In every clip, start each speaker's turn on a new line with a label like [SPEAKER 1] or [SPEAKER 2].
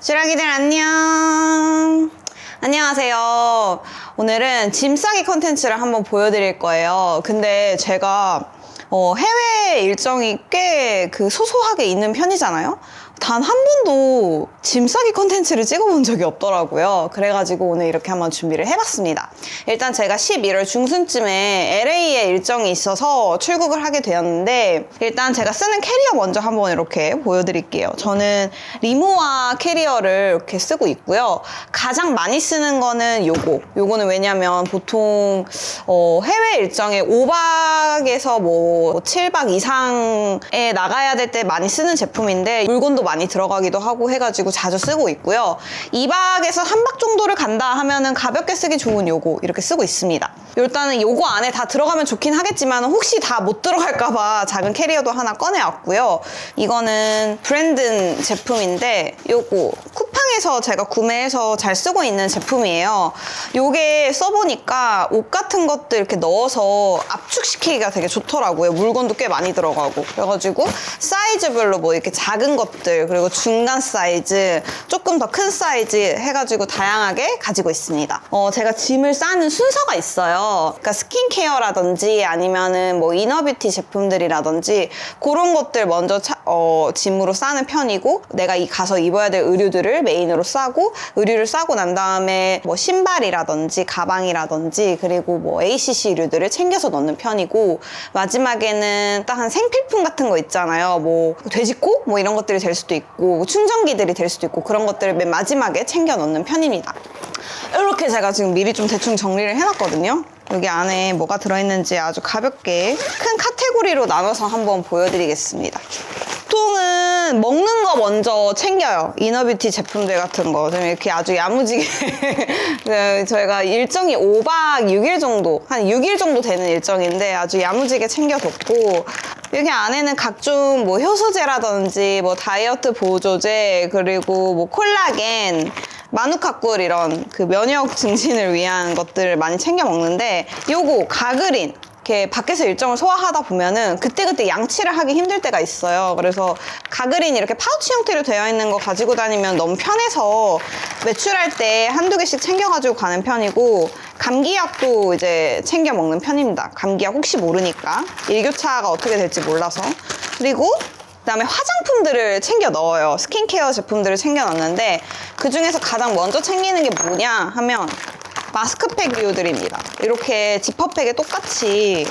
[SPEAKER 1] 주라기들 안녕. 안녕하세요. 오늘은 짐 싸기 컨텐츠를 한번 보여드릴 거예요. 근데 제가 어, 해외 일정이 꽤 그 소소하게 있는 편이잖아요. 단 한 번도 짐 싸기 컨텐츠를 찍어본 적이 없더라고요. 그래가지고 오늘 이렇게 한번 준비를 해봤습니다. 일단 제가 11월 중순쯤에 LA에 일정이 있어서 출국을 하게 되었는데 일단 제가 쓰는 캐리어 먼저 한번 이렇게 보여드릴게요. 저는 리모아 캐리어를 이렇게 쓰고 있고요. 가장 많이 쓰는 거는 요거. 요거는 왜냐면 보통 어, 해외 일정에 5박에서 뭐 7박 이상에 나가야 될 때 많이 쓰는 제품인데 물건도 많이 들어가기도 하고 해가지고 자주 쓰고 있고요. 2박에서 3박 정도를 간다 하면은 가볍게 쓰기 좋은 요거 이렇게 쓰고 있습니다. 일단은 요거 안에 다 들어가면 좋긴 하겠지만 혹시 다 못 들어갈까봐 작은 캐리어도 하나 꺼내왔고요. 이거는 브랜든 제품인데 요거 쿠팡에서 제가 구매해서 잘 쓰고 있는 제품이에요. 요게 써보니까 옷 같은 것들 이렇게 넣어서 압축시키기가 되게 좋더라고요. 물건도 꽤 많이 들어가고. 그래가지고 사이즈별로 뭐 이렇게 작은 것들 그리고 중간 사이즈 조금 더 큰 사이즈 해가지고 다양하게 가지고 있습니다. 어, 제가 짐을 싸는 순서가 있어요. 그러니까 스킨케어라든지 아니면은 뭐 이너뷰티 제품들이라든지 그런 것들 먼저 차- 어, 짐으로 싸는 편이고 내가 이 가서 입어야 될 의류들을 메인으로 싸고 의류를 싸고 난 다음에 뭐 신발이라든지 가방이라든지 그리고 뭐 ACC류들을 챙겨서 넣는 편이고 마지막에는 딱 한 생필품 같은 거 있잖아요. 뭐 돼지코 뭐 이런 것들이 될 수도 있고 충전기들이 될 수도 있고 그런 것들을 맨 마지막에 챙겨 넣는 편입니다. 이렇게 제가 지금 미리 좀 대충 정리를 해놨거든요. 여기 안에 뭐가 들어있는지 아주 가볍게 큰 카테고리로 나눠서 한번 보여드리겠습니다. 보통은 먹는 거 먼저 챙겨요. 이너뷰티 제품들 같은 거. 좀 이렇게 아주 야무지게. 네, 저희가 일정이 5박 6일 정도, 한 6일 정도 되는 일정인데 아주 야무지게 챙겨뒀고, 여기 안에는 각종 뭐 효소제라든지 뭐 다이어트 보조제, 그리고 뭐 콜라겐, 마누카꿀 이런 그 면역 증진을 위한 것들을 많이 챙겨 먹는데 요거 가그린 이렇게 밖에서 일정을 소화하다 보면은 그때그때 양치를 하기 힘들 때가 있어요. 그래서 가그린 이렇게 파우치 형태로 되어 있는 거 가지고 다니면 너무 편해서 외출할 때 한두 개씩 챙겨가지고 가는 편이고 감기약도 이제 챙겨 먹는 편입니다. 감기약 혹시 모르니까 일교차가 어떻게 될지 몰라서 그리고 그다음에 화장품들을 챙겨 넣어요. 스킨케어 제품들을 챙겨 넣는데 그 중에서 가장 먼저 챙기는 게 뭐냐 하면 마스크팩류들입니다. 이렇게 지퍼백에 똑같이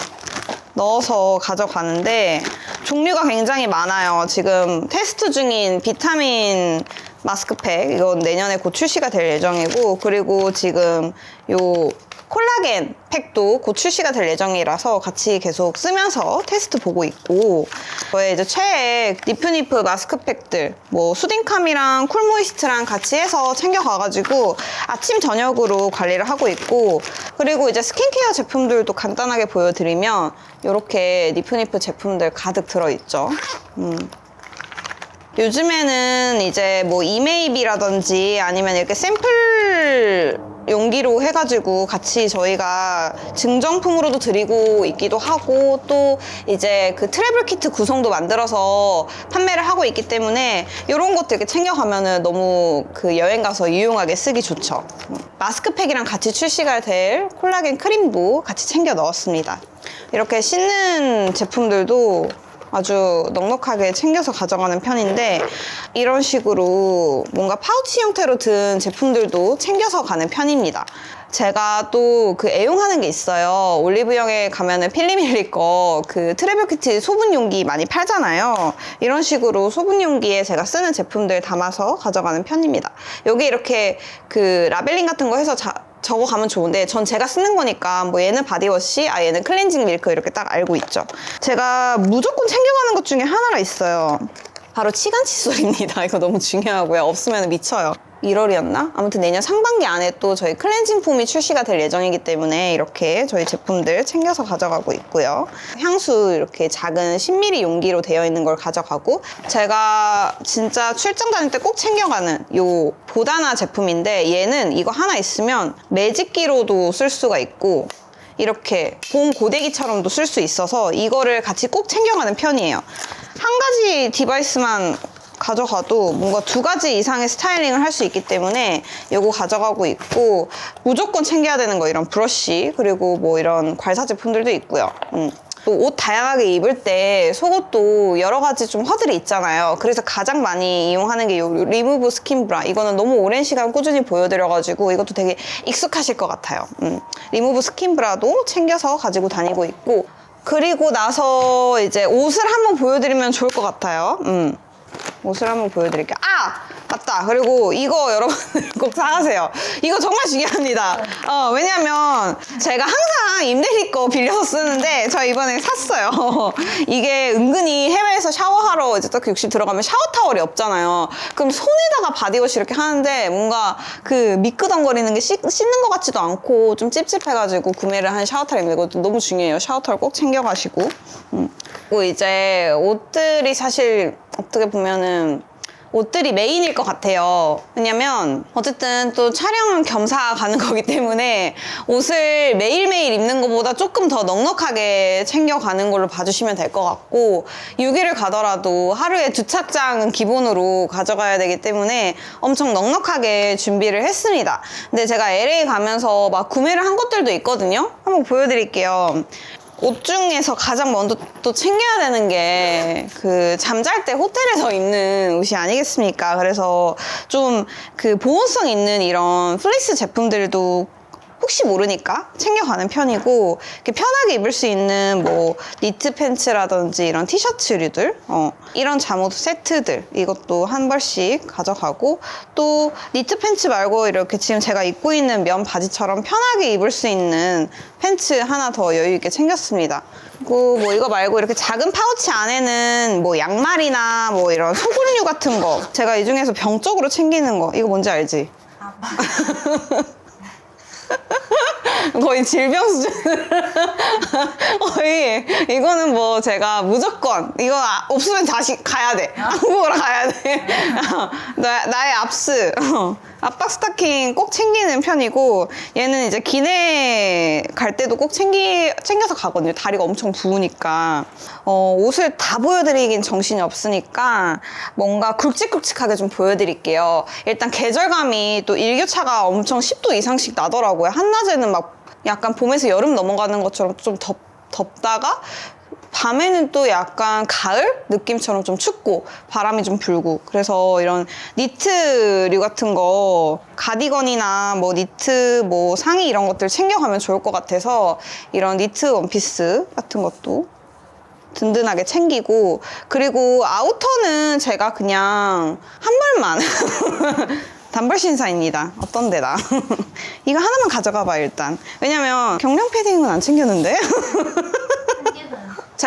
[SPEAKER 1] 넣어서 가져가는데 종류가 굉장히 많아요. 지금 테스트 중인 비타민 마스크팩 이건 내년에 곧 출시가 될 예정이고 그리고 지금 요 콜라겐 팩도 곧 출시가 될 예정이라서 같이 계속 쓰면서 테스트 보고 있고 저의 이제 최애 니프니프 마스크팩들 뭐 수딩캄이랑 쿨모이스트랑 같이 해서 챙겨가가지고 아침 저녁으로 관리를 하고 있고 그리고 이제 스킨케어 제품들도 간단하게 보여드리면 이렇게 니프니프 제품들 가득 들어있죠. 음. 요즘에는 이제 뭐 이메이비라든지 아니면 이렇게 샘플 용기로 해가지고 같이 저희가 증정품으로도 드리고 있기도 하고 또 이제 그 트래블 키트 구성도 만들어서 판매를 하고 있기 때문에 이런 것도 이렇게 챙겨가면은 너무 그 여행 가서 유용하게 쓰기 좋죠. 마스크팩이랑 같이 출시가 될 콜라겐 크림도 같이 챙겨 넣었습니다. 이렇게 씻는 제품들도 아주 넉넉하게 챙겨서 가져가는 편인데 이런 식으로 뭔가 파우치 형태로 든 제품들도 챙겨서 가는 편입니다. 제가 또 그 애용하는 게 있어요. 올리브영에 가면은 필리밀리 거 그 트래블 키트 소분 용기 많이 팔잖아요. 이런 식으로 소분 용기에 제가 쓰는 제품들 담아서 가져가는 편입니다. 여기 이렇게 그 라벨링 같은 거 해서 자, 적어 가면 좋은데 전 제가 쓰는 거니까 뭐 얘는 바디워시, 아 얘는 클렌징 밀크 이렇게 딱 알고 있죠. 제가 무조건 챙겨가는 것 중에 하나가 있어요. 바로 치간 칫솔입니다. 이거 너무 중요하고요. 없으면 미쳐요. 1월이었나? 아무튼 내년 상반기 안에 또 저희 클렌징 폼이 출시가 될 예정이기 때문에 이렇게 저희 제품들 챙겨서 가져가고 있고요. 향수 이렇게 작은 10ml 용기로 되어 있는 걸 가져가고 제가 진짜 출장 다닐 때 꼭 챙겨가는 요 보다나 제품인데 얘는 이거 하나 있으면 매직기로도 쓸 수가 있고 이렇게 봄 고데기처럼도 쓸 수 있어서 이거를 같이 꼭 챙겨가는 편이에요. 한 가지 디바이스만 가져가도 뭔가 두 가지 이상의 스타일링을 할 수 있기 때문에 이거 가져가고 있고 무조건 챙겨야 되는 거 이런 브러쉬 그리고 뭐 이런 괄사 제품들도 있고요. 음. 또옷 다양하게 입을 때 속옷도 여러 가지 좀 허들이 있잖아요. 그래서 가장 많이 이용하는 게 요 리무브 스킨 브라. 이거는 너무 오랜 시간 꾸준히 보여드려가지고 이것도 되게 익숙하실 것 같아요. 음. 리무브 스킨 브라도 챙겨서 가지고 다니고 있고 그리고 나서 이제 옷을 한번 보여드리면 좋을 것 같아요. 음. 옷을 한번 보여드릴게요. 아! 맞다. 그리고 이거 여러분들 꼭 사가세요. 이거 정말 중요합니다. 어, 왜냐면 제가 항상 임대리 거 빌려서 쓰는데 저 이번에 샀어요. 이게 은근히 해외에서 샤워하러 이제 딱 욕실 들어가면 샤워 타월이 없잖아요. 그럼 손에다가 바디워시 이렇게 하는데 뭔가 그 미끄덩거리는 게 씻, 씻는 것 같지도 않고 좀 찝찝해가지고 구매를 한 샤워 타월인데 이것도 너무 중요해요. 샤워 타월 꼭 챙겨가시고. 음. 그리고 이제 옷들이 사실 어떻게 보면은 옷들이 메인일 것 같아요. 왜냐면 어쨌든 또 촬영은 겸사 가는 거기 때문에 옷을 매일매일 입는 것보다 조금 더 넉넉하게 챙겨가는 걸로 봐주시면 될 것 같고 6일을 가더라도 하루에 두 착장은 기본으로 가져가야 되기 때문에 엄청 넉넉하게 준비를 했습니다. 근데 제가 LA 가면서 막 구매를 한 것들도 있거든요. 한번 보여드릴게요. 옷 중에서 가장 먼저 또 챙겨야 되는 게 그 잠잘 때 호텔에서 입는 옷이 아니겠습니까? 그래서 좀 그 보온성 있는 이런 플리스 제품들도 혹시 모르니까 챙겨가는 편이고 이렇게 편하게 입을 수 있는 뭐 니트 팬츠라든지 이런 티셔츠류들 어, 이런 잠옷 세트들 이것도 한 벌씩 가져가고 또 니트 팬츠 말고 이렇게 지금 제가 입고 있는 면 바지처럼 편하게 입을 수 있는 팬츠 하나 더 여유 있게 챙겼습니다. 그리고 뭐 이거 말고 이렇게 작은 파우치 안에는 뭐 양말이나 뭐 이런 소분류 같은 거 제가 이 중에서 병적으로 챙기는 거 이거 뭔지 알지? 거의 질병 수준. 거의 이거는 뭐 제가 무조건 이거 아- 없으면 다시 가야 돼. 한국으로 가야 돼. 나, 나의 압스. 압박 스타킹 꼭 챙기는 편이고 얘는 이제 기내 갈 때도 꼭 챙기 챙겨서 가거든요. 다리가 엄청 부으니까 어, 옷을 다 보여드리긴 정신이 없으니까 뭔가 굵직굵직하게 좀 보여드릴게요. 일단 계절감이 또 일교차가 엄청 10도 이상씩 나더라고요. 한낮에는 막 약간 봄에서 여름 넘어가는 것처럼 좀 덥, 덥다가 밤에는 또 약간 가을 느낌처럼 좀 춥고 바람이 좀 불고 그래서 이런 니트류 같은 거 가디건이나 뭐 니트 뭐 상의 이런 것들 챙겨가면 좋을 것 같아서 이런 니트 원피스 같은 것도 든든하게 챙기고 그리고 아우터는 제가 그냥 한 벌만 단벌 신사입니다. 어떤 데다. 이거 하나만 가져가 봐 일단. 왜냐면 경량 패딩은 안 챙겼는데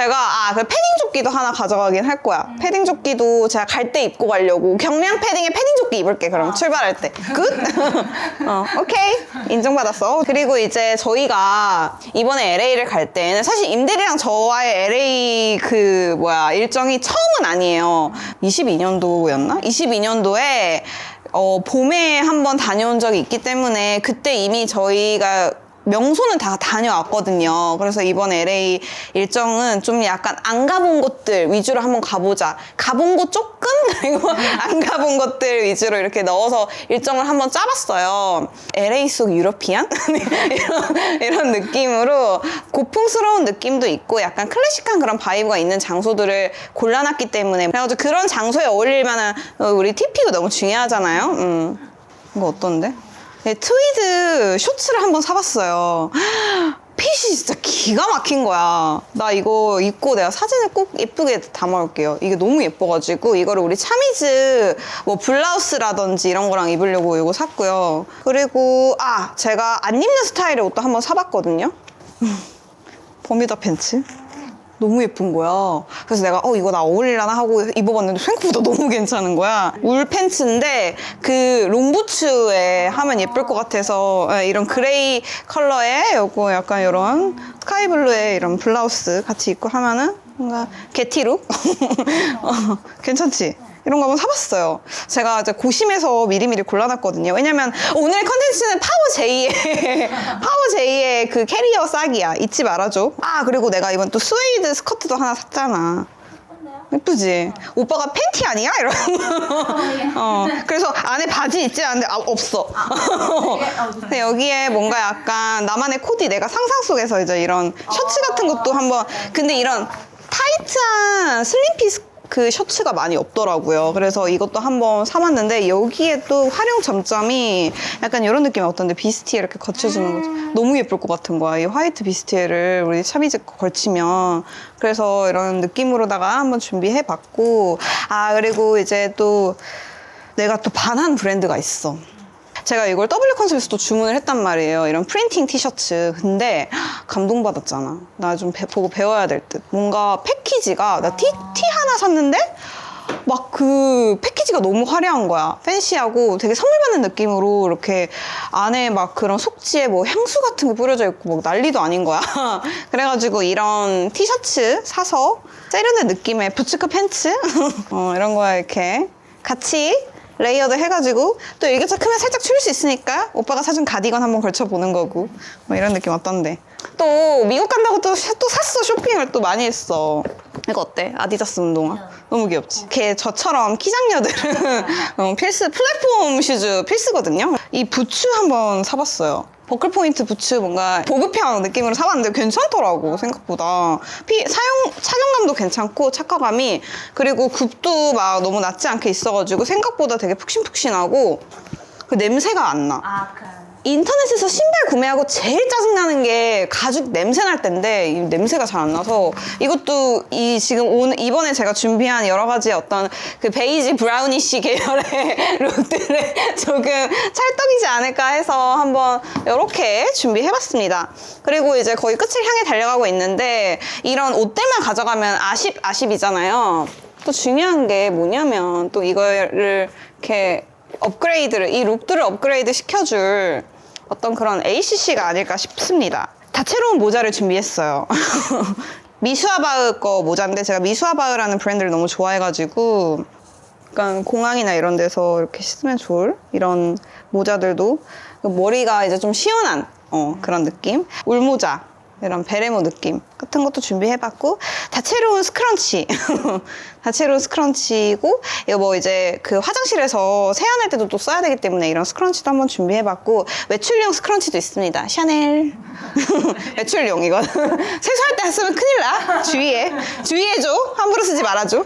[SPEAKER 1] 제가 아 그 패딩 조끼도 하나 가져가긴 할 거야. 패딩 조끼도 제가 갈 때 입고 가려고 경량 패딩에 패딩 조끼 입을게 그럼 출발할 때. 굿? 어, 오케이 인정받았어. 그리고 이제 저희가 이번에 LA를 갈 때는 사실 임대리랑 저와의 LA 그 뭐야 일정이 처음은 아니에요. 22년도였나? 22년도에 어, 봄에 한번 다녀온 적이 있기 때문에 그때 이미 저희가 명소는 다 다녀왔거든요. 그래서 이번 LA 일정은 좀 약간 안 가본 곳들 위주로 한번 가보자. 가본 곳 조금 그리고 안 가본 것들 위주로 이렇게 넣어서 일정을 한번 짜봤어요. LA 속 유러피안 이런, 이런 느낌으로 고풍스러운 느낌도 있고 약간 클래식한 그런 바이브가 있는 장소들을 골라놨기 때문에 그래가지고 그런 장소에 어울릴 만한 어, 우리 TP가 너무 중요하잖아요. 음. 이거 어떤데? 네, 트위드 쇼츠를 한번 사봤어요. 핏이 진짜 기가 막힌 거야. 나 이거 입고 내가 사진을 꼭 예쁘게 담아올게요. 이게 너무 예뻐가지고 이거를 우리 차미즈 뭐 블라우스라든지 이런 거랑 입으려고 이거 샀고요. 그리고 아 제가 안 입는 스타일의 옷도 한번 사봤거든요. 버뮤다 팬츠. 너무 예쁜 거야. 그래서 내가 어 이거 나 어울리려나 하고 입어봤는데 생각보다 너무 괜찮은 거야. 울 팬츠인데 그 롱부츠에 하면 예쁠 것 같아서 예, 이런 그레이 컬러에 요거 약간 이런 스카이 블루의 이런 블라우스 같이 입고 하면은 뭔가 게티룩 어, 괜찮지? 이런 거 한번 사봤어요. 제가 이제 고심해서 미리미리 골라놨거든요. 왜냐면 오늘 컨텐츠는 파워 J의 파워 J의 그 캐리어 싹이야. 잊지 말아줘. 아 그리고 내가 이번 또 스웨이드 스커트도 하나 샀잖아. 예쁘지? 오빠가 팬티 아니야? 이런. 어, 그래서 안에 바지 있지 않은데 아, 없어. 근데 여기에 뭔가 약간 나만의 코디 내가 상상 속에서 이제 이런 셔츠 같은 것도 한번 근데 이런 타이트한 슬림핏 그 셔츠가 많이 없더라고요. 그래서 이것도 한번 사봤는데 여기에 또 활용 점점이 약간 이런 느낌이 어떤데 비스티에 이렇게 거쳐주는 거죠. 너무 예쁠 것 같은 거야. 이 화이트 비스티에를 우리 차비즈 거 걸치면 그래서 이런 느낌으로다가 한번 준비해봤고 아 그리고 이제 또 내가 또 반한 브랜드가 있어. 제가 이걸 W 컨셉에서 또 주문을 했단 말이에요. 이런 프린팅 티셔츠. 근데 감동받았잖아. 나 좀 보고 배워야 될 듯. 뭔가 패키지가 나 티, 티 하나 샀는데 막 그 패키지가 너무 화려한 거야. 팬시하고 되게 선물 받는 느낌으로 이렇게 안에 막 그런 속지에 뭐 향수 같은 게 뿌려져 있고 막 난리도 아닌 거야. 그래가지고 이런 티셔츠 사서 세련된 느낌의 부츠컷 팬츠 어, 이런 거에 이렇게 같이 레이어드 해가지고 또 일교차 크면 살짝 추릴 수 있으니까 오빠가 사준 가디건 한번 걸쳐보는 거고. 뭐 이런 느낌 어떤데? 또 미국 간다고 또, 샤- 또 샀어. 쇼핑을 또 많이 했어. 이거 어때? 아디다스 운동화? 너무 귀엽지? 걔 저처럼 키장녀들은 어, 필수 플랫폼 슈즈 필수거든요. 이 부츠 한번 사봤어요 버클 포인트 부츠 뭔가 보급형 느낌으로 사봤는데 괜찮더라고 생각보다 피, 사용 착용감도 괜찮고 착화감이 그리고 굽도 막 너무 낮지 않게 있어가지고 생각보다 되게 푹신푹신하고 그 냄새가 안 나.
[SPEAKER 2] 아, 그.
[SPEAKER 1] 인터넷에서 신발 구매하고 제일 짜증나는 게 가죽 냄새 날 텐데 이 냄새가 잘 안 나서 이것도 이 지금 오늘 이번에 제가 준비한 여러 가지 어떤 그 베이지 브라우니시 계열의 룩들을 조금 찰떡이지 않을까 해서 한번 이렇게 준비해봤습니다. 그리고 이제 거의 끝을 향해 달려가고 있는데 이런 옷들만 가져가면 아쉽 아쉽이잖아요. 또 중요한 게 뭐냐면 또 이거를 이렇게 업그레이드를 이 룩들을 업그레이드 시켜줄 어떤 그런 ACC가 아닐까 싶습니다. 다채로운 모자를 준비했어요. 미수아바흐 거 모자인데 제가 미수아바흐라는 브랜드를 너무 좋아해가지고 약간 공항이나 이런 데서 이렇게 쓰면 좋을 이런 모자들도 머리가 이제 좀 시원한 어, 그런 느낌 울모자 이런 베레모 느낌 같은 것도 준비해봤고 다채로운 스크런치. 다채로운 스크런치고 이거 뭐 이제 그 화장실에서 세안할 때도 또 써야 되기 때문에 이런 스크런치도 한번 준비해봤고 외출용 스크런치도 있습니다. 샤넬. 외출용 이거. 세수할 때 쓰면 큰일 나. 주의해. 주의해줘. 함부로 쓰지 말아줘.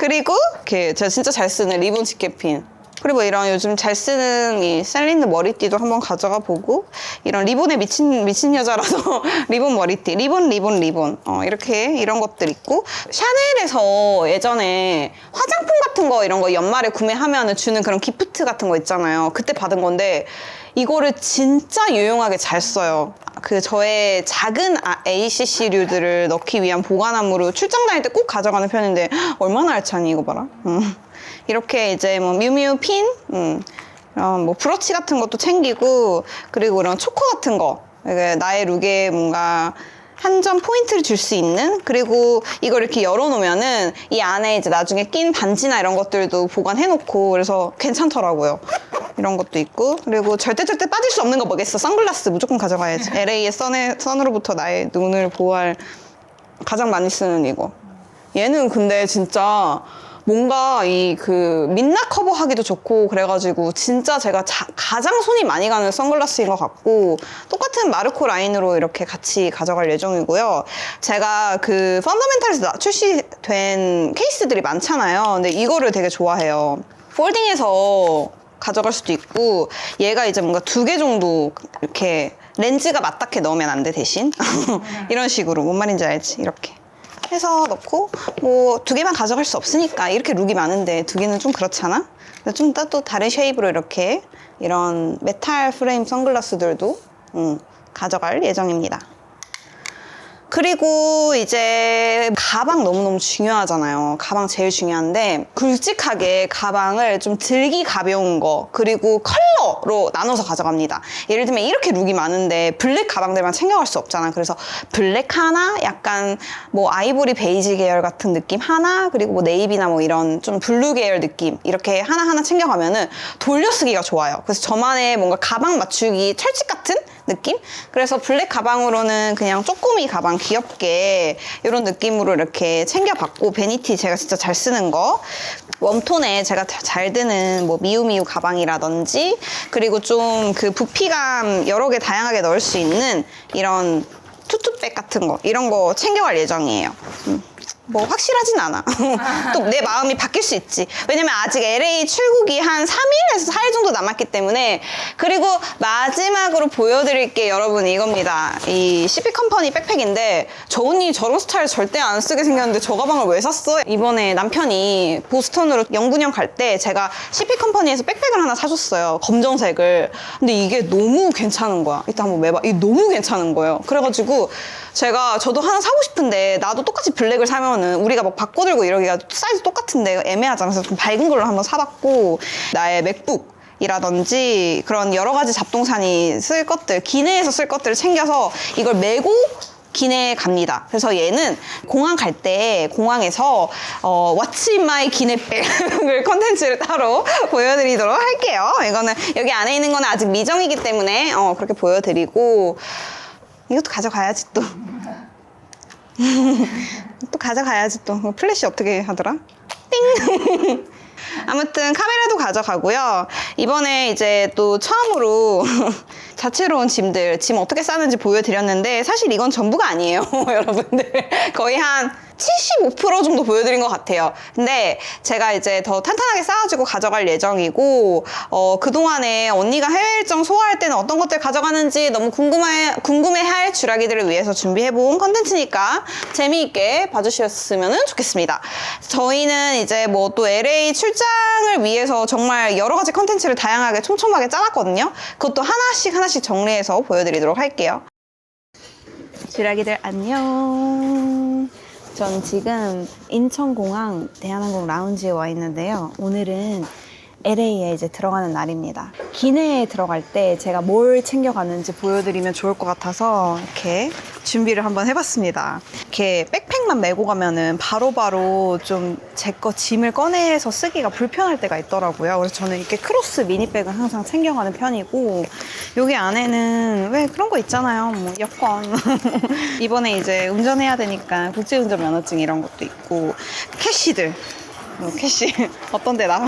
[SPEAKER 1] 그리고 이렇게 제가 진짜 잘 쓰는 리본 집게핀 그리고 이런 요즘 잘 쓰는 이 셀린드 머리띠도 한번 가져가 보고 이런 리본에 미친 미친 여자라서 리본 머리띠 리본 리본 리본 어, 이렇게 이런 것들 있고 샤넬에서 예전에 화장품 같은 거 이런 거 연말에 구매하면 주는 그런 기프트 같은 거 있잖아요 그때 받은 건데 이거를 진짜 유용하게 잘 써요. 그 저의 작은 아- ACC류들을 넣기 위한 보관함으로 출장 다닐 때 꼭 가져가는 편인데 얼마나 알차니 이거 봐라. 음. 이렇게 이제 뭐 뮤뮤 핀, 음. 이런 뭐 브러치 같은 것도 챙기고 그리고 이런 초코 같은 거 나의 룩에 뭔가 한 점 포인트를 줄 수 있는 그리고 이걸 이렇게 열어놓으면은 이 안에 이제 나중에 낀 반지나 이런 것들도 보관해놓고 그래서 괜찮더라고요. 이런 것도 있고 그리고 절대 절대 빠질 수 없는 거 뭐겠어 선글라스 무조건 가져가야지 LA의 선에, 선으로부터 나의 눈을 보호할 가장 많이 쓰는 이거 얘는 근데 진짜 뭔가 이 그 민낯 커버하기도 좋고 그래가지고 진짜 제가 자- 가장 손이 많이 가는 선글라스인 것 같고 똑같은 마르코 라인으로 이렇게 같이 가져갈 예정이고요. 제가 그 펀더멘탈에서 나- 출시된 케이스들이 많잖아요. 근데 이거를 되게 좋아해요. 폴딩해서 가져갈 수도 있고 얘가 이제 뭔가 두 개 정도 이렇게 렌즈가 맞닿게 넣으면 안 돼 대신 이런 식으로 뭔 말인지 알지 이렇게 해서 넣고 뭐 두 개만 가져갈 수 없으니까 이렇게 룩이 많은데 두 개는 좀 그렇잖아? 좀 또 다른 쉐입으로 이렇게 이런 메탈 프레임 선글라스들도 음, 가져갈 예정입니다 그리고 이제 가방 너무너무 중요하잖아요. 가방 제일 중요한데 굵직하게 가방을 좀 들기 가벼운 거 그리고 컬러로 나눠서 가져갑니다. 예를 들면 이렇게 룩이 많은데 블랙 가방들만 챙겨갈 수 없잖아. 그래서 블랙 하나, 약간 뭐 아이보리 베이지 계열 같은 느낌 하나, 그리고 뭐 네이비나 뭐 이런 좀 블루 계열 느낌 이렇게 하나하나 챙겨가면은 돌려쓰기가 좋아요. 그래서 저만의 뭔가 가방 맞추기 철칙 같은 느낌? 그래서 블랙 가방으로는 그냥 쪼꼬미 가방 귀엽게 이런 느낌으로 이렇게 챙겨봤고 베니티 제가 진짜 잘 쓰는 거 웜톤에 제가 잘 드는 뭐 미우미우 가방이라든지 그리고 좀 그 부피감 여러 개 다양하게 넣을 수 있는 이런 투투백 같은 거 이런 거 챙겨갈 예정이에요. 음. 뭐 확실하진 않아. 또 내 마음이 바뀔 수 있지. 왜냐면 아직 LA 출국이 한 3일에서 4일 정도 남았기 때문에 그리고 마지막으로 보여드릴 게 여러분 이겁니다. 이 CP 컴퍼니 백팩인데 저 언니 저런 스타일 절대 안 쓰게 생겼는데 저 가방을 왜 샀어? 이번에 남편이 보스턴으로 영분형 갈 때 제가 CP 컴퍼니에서 백팩을 하나 사줬어요. 검정색을. 근데 이게 너무 괜찮은 거야. 이따 한번 매봐. 이게 너무 괜찮은 거예요. 그래가지고 제가 저도 하나 사고 싶은데 나도 똑같이 블랙을 사면 은 우리가 막 바꿔 들고 이러기가 사이즈 똑같은데 애매하잖아. 그래서 좀 밝은 걸로 한번 사봤고 나의 맥북 이라든지 그런 여러 가지 잡동사니 쓸 것들, 기내에서 쓸 것들을 챙겨서 이걸 메고 기내에 갑니다. 그래서 얘는 공항 갈 때 공항에서 어, in my 기내백을 컨텐츠를 따로 보여드리도록 할게요. 이거는 여기 안에 있는 거는 아직 미정이기 때문에 어, 그렇게 보여드리고 이것도 가져가야지 또. 또 가져가야지 또. 플래시 어떻게 하더라? 띵! 아무튼 카메라도 가져가고요. 이번에 이제 또 처음으로 자체로운 짐들, 짐 어떻게 싸는지 보여드렸는데 사실 이건 전부가 아니에요, 여러분들. 거의 한 75% 정도 보여드린 것 같아요. 근데 제가 이제 더 탄탄하게 쌓아주고 가져갈 예정이고, 어, 그동안에 언니가 해외 일정 소화할 때는 어떤 것들 가져가는지 너무 궁금해, 궁금해할 주라기들을 위해서 준비해본 컨텐츠니까 재미있게 봐주셨으면 좋겠습니다. 저희는 이제 뭐 또 LA 출장을 위해서 정말 여러 가지 컨텐츠를 다양하게 촘촘하게 짜놨거든요. 그것도 하나씩 하나씩 정리해서 보여드리도록 할게요. 주라기들 안녕. 전 지금 인천공항 대한항공 라운지에 와 있는데요. 오늘은 LA에 이제 들어가는 날입니다. 기내에 들어갈 때 제가 뭘 챙겨가는지 보여드리면 좋을 것 같아서 이렇게 준비를 한번 해봤습니다. 이렇게 백팩만 메고 가면은 바로바로 좀 제 거 짐을 꺼내서 쓰기가 불편할 때가 있더라고요. 그래서 저는 이렇게 크로스 미니백은 항상 챙겨가는 편이고 여기 안에는 왜 그런 거 있잖아요. 뭐 여권 이번에 이제 운전해야 되니까 국제운전 면허증 이런 것도 있고 캐시들 뭐 캐시 어떤 데 나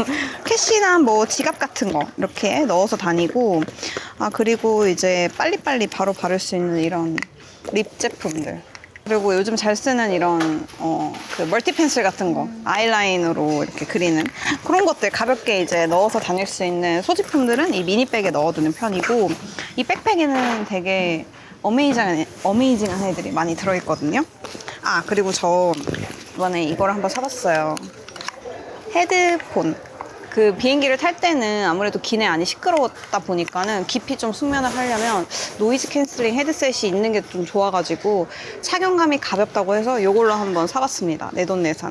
[SPEAKER 1] 캐시나 뭐 지갑 같은 거 이렇게 넣어서 다니고 아 그리고 이제 빨리빨리 바로 바를 수 있는 이런 립 제품들 그리고 요즘 잘 쓰는 이런 어, 그 멀티 펜슬 같은 거 아이라인으로 이렇게 그리는 그런 것들 가볍게 이제 넣어서 다닐 수 있는 소지품들은 이 미니백에 넣어두는 편이고 이 백팩에는 되게 어메이징한, 어메이징한 애들이 많이 들어있거든요. 아, 그리고 저 이번에 이걸 한번 사봤어요. 헤드폰. 그 비행기를 탈 때는 아무래도 기내 안이 시끄러웠다 보니까는 깊이 좀 숙면을 하려면 노이즈 캔슬링 헤드셋이 있는 게 좀 좋아가지고 착용감이 가볍다고 해서 이걸로 한번 사봤습니다. 내 돈 내산.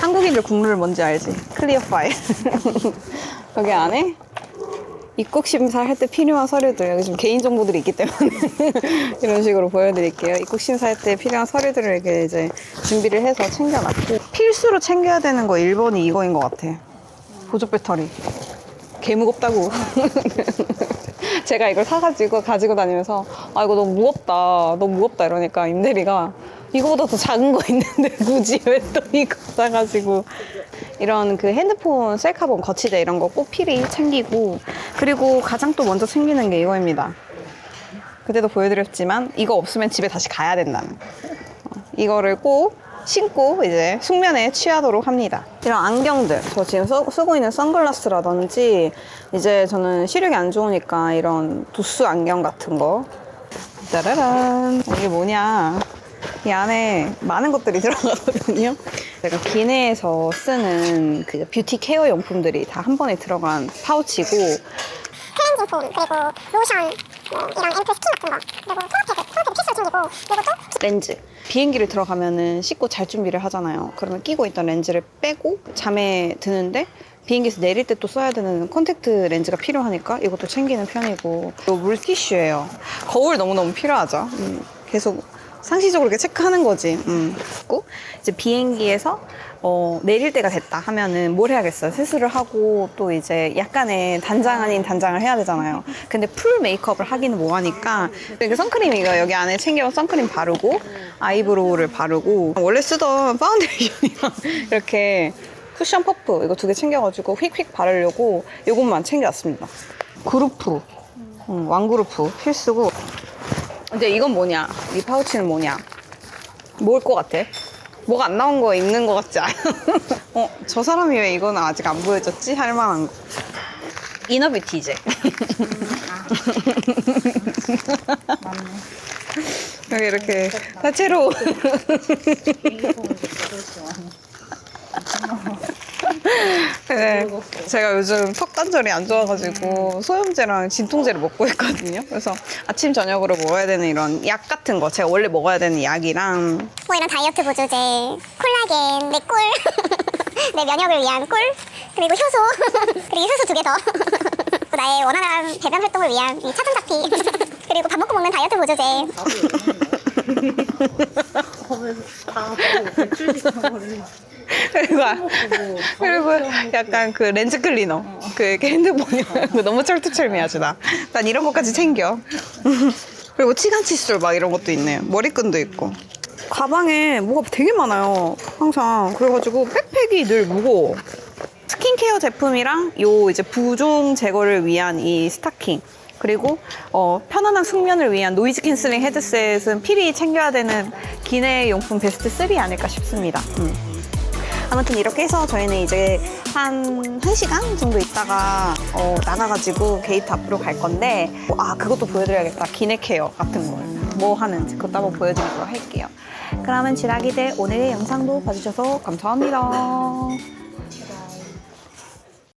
[SPEAKER 1] 한국인들 국룰 뭔지 알지? 클리어 파일. 여기 안에 입국 심사할 때 필요한 서류들 여기 지금 개인 정보들이 있기 때문에 이런 식으로 보여드릴게요. 입국 심사할 때 필요한 서류들을 이렇게 이제 준비를 해서 챙겨놨고 필수로 챙겨야 되는 거 1번이 이거인 것 같아. 보조 배터리. 개 무겁다고. 제가 이걸 사가지고 가지고 다니면서 아 이거 너무 무겁다, 너무 무겁다 이러니까 임대리가 이거보다 더 작은 거 있는데 굳이 왜 또 이거 사가지고 이런 그 핸드폰 셀카본 거치대 이런 거 꼭 필히 챙기고 그리고 가장 또 먼저 챙기는 게 이거입니다. 그때도 보여드렸지만 이거 없으면 집에 다시 가야 된다는 어, 이거를 꼭 신고 이제 숙면에 취하도록 합니다. 이런 안경들 저 지금 써- 쓰고 있는 선글라스라든지 이제 저는 시력이 안 좋으니까 이런 도수 안경 같은 거 짜라란 이게 뭐냐 이 안에 많은 것들이 들어가거든요. 제가 기내에서 쓰는 그 뷰티 케어 용품들이 다 한 번에 들어간 파우치고
[SPEAKER 2] 크림 제품 그리고 로션 뭐 이런 앰플 스킨 같은 거 그리고 토너패드 필수로 챙기고 그리고 또
[SPEAKER 1] 렌즈. 비행기를 들어가면은 씻고 잘 준비를 하잖아요. 그러면 끼고 있던 렌즈를 빼고 잠에 드는데 비행기에서 내릴 때 또 써야 되는 컨택트 렌즈가 필요하니까 이것도 챙기는 편이고 또 물티슈예요. 거울 너무너무 필요하죠. 음, 계속 상시적으로 이렇게 체크하는 거지. 음. 그리고 이제 비행기에서 어, 내릴 때가 됐다 하면은 뭘 해야겠어요? 세수를 하고 또 이제 약간의 단장 아닌 단장을 해야 되잖아요. 근데 풀 메이크업을 하기는 뭐하니까 그 선크림 이거 여기 안에 챙겨 선크림 바르고 아이브로우를 바르고 원래 쓰던 파운데이션이랑 이렇게 쿠션 퍼프 이거 두 개 챙겨가지고 휙휙 바르려고 이것만 챙겨왔습니다. 그루프, 음, 왕그루프 필수고 이제 이건 뭐냐? 이 파우치는 뭐냐? 뭘 것 같아? 뭐가 안 나온 거 있는 것 같지 않아? 어, 저 사람이 왜 이거는 아직 안 보여줬지? 할 만한 거. 이너뷰티 이제. 여기 이렇게 다채로워. 네, 제가 요즘 턱 관절이 안 좋아가지고 소염제랑 진통제를 먹고 있거든요. 그래서 아침 저녁으로 먹어야 되는 이런 약 같은 거, 제가 원래 먹어야 되는 약이랑
[SPEAKER 2] 뭐 이런 다이어트 보조제, 콜라겐, 내 꿀, 내 면역을 위한 꿀, 그리고 효소, 그리고 효소 두 개 더. 또 나의 원활한 배변 활동을 위한 이 차순자피, 그리고 밥 먹고 먹는 다이어트 보조제.
[SPEAKER 1] 그리고 그리고 약간 그 렌즈 클리너, 그 이렇게 핸드폰이 그거 너무 철두철미하지 나. 난 이런 것까지 챙겨. 그리고 치간 칫솔 막 이런 것도 있네요. 머리끈도 있고. 가방에 뭐가 되게 많아요. 항상. 그래가지고 백팩이 늘 무거워. 스킨케어 제품이랑 요 이제 부종 제거를 위한 이 스타킹. 그리고 어, 편안한 숙면을 위한 노이즈 캔슬링 헤드셋은 필히 챙겨야 되는 기내 용품 베스트 3 아닐까 싶습니다. 음. 아무튼 이렇게 해서 저희는 이제 한 1시간 정도 있다가 어, 나가가지고 게이트 앞으로 갈 건데 아 그것도 보여드려야겠다. 기내 케어 같은 걸. 뭐 하는지. 그것도 한번 보여드리도록 할게요. 그러면 지라기들 오늘의 영상도 봐주셔서 감사합니다